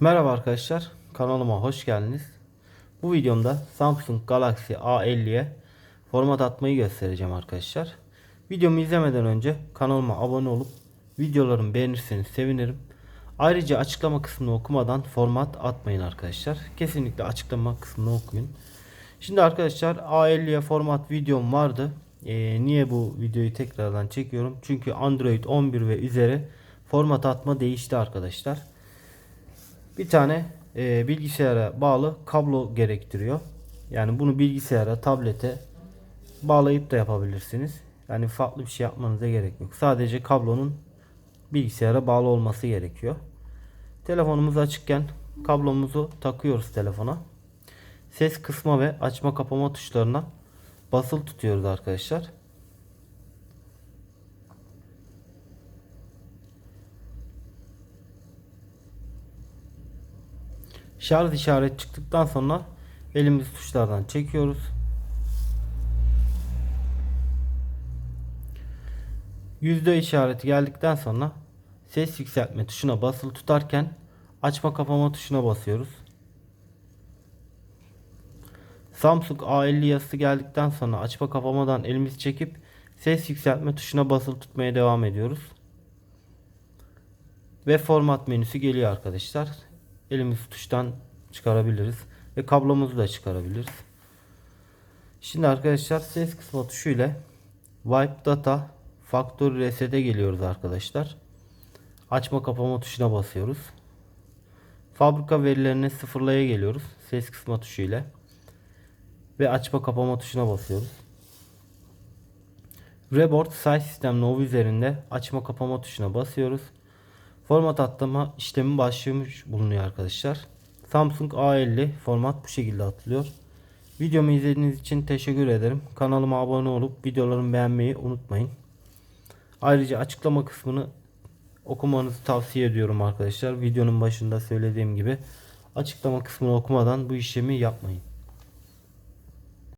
Merhaba arkadaşlar, kanalıma hoş geldiniz. Bu videomda Samsung Galaxy A50'ye format atmayı göstereceğim arkadaşlar. Videomu izlemeden önce kanalıma abone olup videolarımı beğenirseniz sevinirim. Ayrıca açıklama kısmını okumadan format atmayın arkadaşlar. Kesinlikle açıklama kısmını okuyun. Şimdi arkadaşlar A50'ye format videom vardı. Ee, niye bu videoyu tekrardan çekiyorum? Çünkü Android 11 ve üzeri format atma değişti arkadaşlar. Bir tane e, bilgisayara bağlı kablo gerektiriyor. Yani bunu bilgisayara, tablete bağlayıp da yapabilirsiniz. Yani farklı bir şey yapmanıza gerek yok. Sadece kablonun bilgisayara bağlı olması gerekiyor. Telefonumuz açıkken kablomuzu takıyoruz telefona. Ses kısma ve açma kapama tuşlarına basılı tutuyoruz arkadaşlar. Şarj işaret çıktıktan sonra elimizi tuşlardan çekiyoruz. Yüzde işareti geldikten sonra ses yükseltme tuşuna basılı tutarken açma kapama tuşuna basıyoruz. Samsung A50 yazısı geldikten sonra açma kapamadan elimizi çekip ses yükseltme tuşuna basılı tutmaya devam ediyoruz. Ve format menüsü geliyor arkadaşlar. Elimizi tuştan çıkarabiliriz. Ve kablomuzu da çıkarabiliriz. Şimdi arkadaşlar ses kısma tuşu ile Wipe Data Factory Reset'e geliyoruz arkadaşlar. Açma kapama tuşuna basıyoruz. Fabrika verilerini sıfırlaya geliyoruz. Ses kısma tuşu ile. Ve açma kapama tuşuna basıyoruz. Reboard Size System Nova üzerinde açma kapama tuşuna basıyoruz. Format atlama işlemi başlamış bulunuyor arkadaşlar. Samsung A50 format bu şekilde atılıyor. Videomu izlediğiniz için teşekkür ederim. Kanalıma abone olup videolarımı beğenmeyi unutmayın. Ayrıca açıklama kısmını okumanızı tavsiye ediyorum arkadaşlar. Videonun başında söylediğim gibi açıklama kısmını okumadan bu işlemi yapmayın.